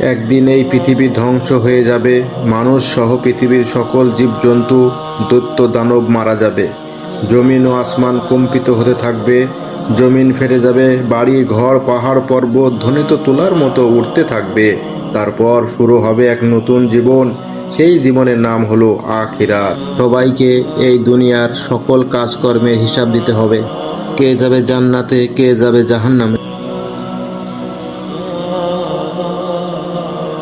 একদিন এই পৃথিবী ধ্বংস হয়ে যাবে। মানুষ সহ পৃথিবীর সকল জীবজন্তু, দৈত্য, দানব মারা যাবে। জমিন ও আসমান কম্পিত হতে থাকবে। জমিন ফেটে যাবে। বাড়ি, ঘর, পাহাড়, পর্বত ধ্বনিত তোলার মতো উঠতে থাকবে। তারপর শুরু হবে এক নতুন জীবন। সেই জীবনের নাম হলো আখিরাত। সবাইকে এই দুনিয়ার সকল কাজকর্মের হিসাব দিতে হবে। কে যাবে জান্নাতে, কে যাবে জাহান্নামে।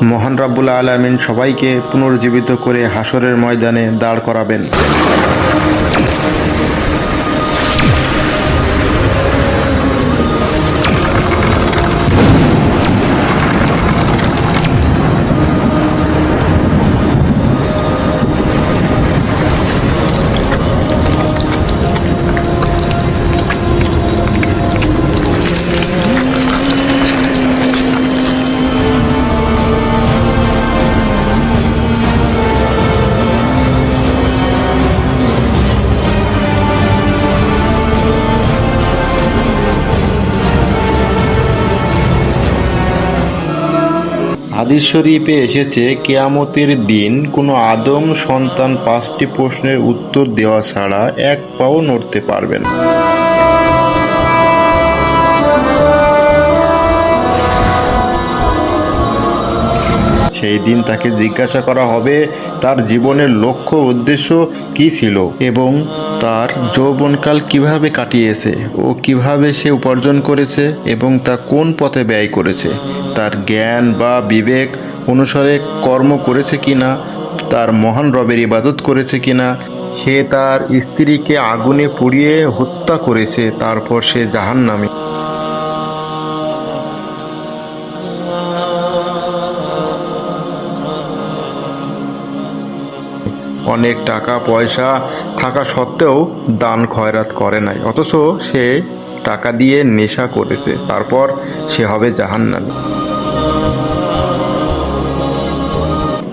মহান রাব্বুল আলমিন সবাইকে পুনর্জীবিত করে হাসরের ময়দানে দাঁড় করাবেন। হাদিস শরীফে এসেছে, কেয়ামতের দিন কোনো আদম সন্তান পাঁচটি প্রশ্নের উত্তর দেওয়া ছাড়া এক পাও নড়তে পারবেন না। সেই দিন তাকে জিজ্ঞাসা করা হবে, তার জীবনের লক্ষ্য উদ্দেশ্য কি ছিল এবং তার যৌবনকাল কীভাবে কাটিয়েছে ও কীভাবে সে উপার্জন করেছে এবং তা কোন পথে ব্যয় করেছে, তার জ্ঞান বা বিবেক অনুসারে কর্ম করেছে কিনা, তার মহান রবের ইবাদত করেছে কিনা, সে তার স্ত্রীকে আগুনে পুড়িয়ে হত্যা করেছে, তারপর সে জাহান্নামী। অনেক টাকা পয়সা থাকা সত্ত্বেও দান খয়রাত করে নাই। অথচ সে টাকা দিয়ে নেশা করেছে। তারপর সে হবে জাহান্নামী।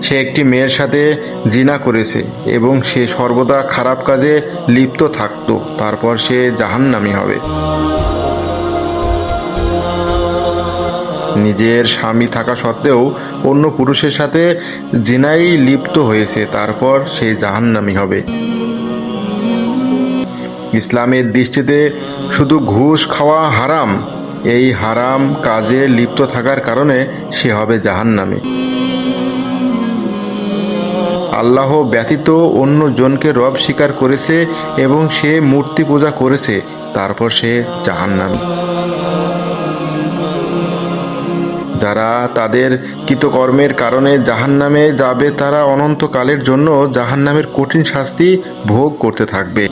সে একটি মেয়ের সাথে জিনা করেছে এবং সে সর্বদা খারাপ কাজে লিপ্ত থাকতো। তারপর সে জাহান্নামী হবে। নিজের স্বামী থাকা সত্ত্বেও অন্য পুরুষের সাথে জিনাই লিপ্ত হয়েছে, তারপর সে জাহান্নামী হবে। ইসলামের দৃষ্টিতে শুধু ঘুষ খাওয়া হারাম, এই হারাম কাজে লিপ্ত থাকার কারণে সে হবে জাহান্নামী। আল্লাহ ব্যতীত অন্য জনকে রব স্বীকার করেছে এবং সে মূর্তি পূজা করেছে, তারপর সে জাহান্নামী। যারা তাদের কৃতকর্মের কারণে জাহান্নামে যাবে, তারা অনন্তকালের জন্য জাহান্নামের কঠিন শাস্তি ভোগ করতে থাকবে।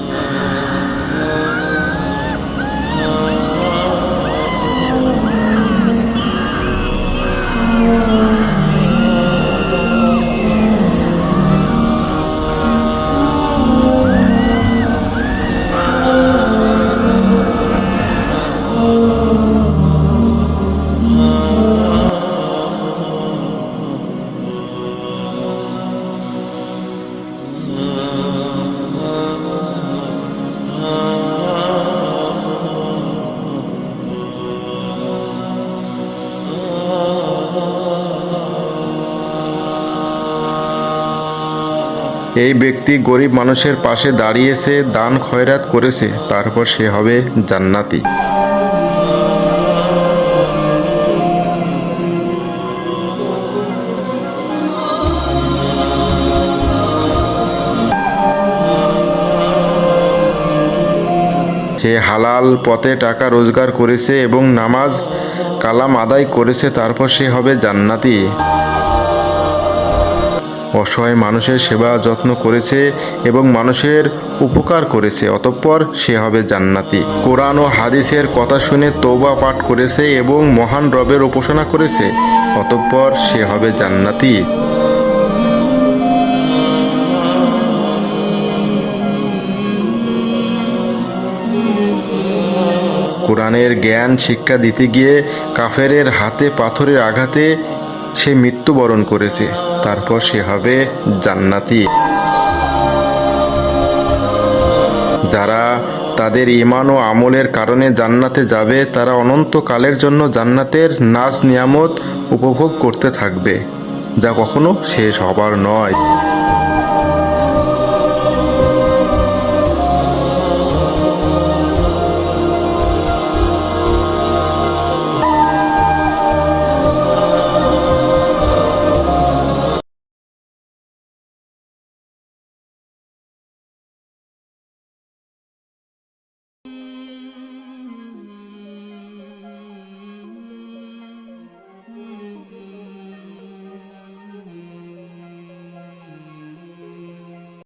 এই ব্যক্তি গরিব মানুষের পাশে দাঁড়িয়েছে, দান খয়রাত করেছে, তারপর সে হবে জান্নাতি। সে হালাল পথে টাকা রোজগার করেছে এবং নামাজ, কালাম আদায় করেছে, তারপর সে হবে জান্নাতি। অসহায় মানুষের সেবা যত্ন করেছে এবং মানুষের উপকার করেছে, অতঃপর সে হবে জান্নাতি। কোরআন ও হাদিসের কথা শুনে তৌবা পাঠ করেছে এবং মহান রবের উপাসনা করেছে, অতঃপর সে হবে জান্নাতি। কোরআনের জ্ঞান শিক্ষা দিতে গিয়ে কাফেরের হাতে পাথরের আঘাতে সে মৃত্যুবরণ করেছে। তারপর সে হবে জান্নাতি। যারা তাদের ইমান ও আমলের কারণে জান্নাতে যাবে, তারা অনন্তকালের জন্য জান্নাতের নাচ নিয়ামত উপভোগ করতে থাকবে, যা কখনো শেষ হবার নয়।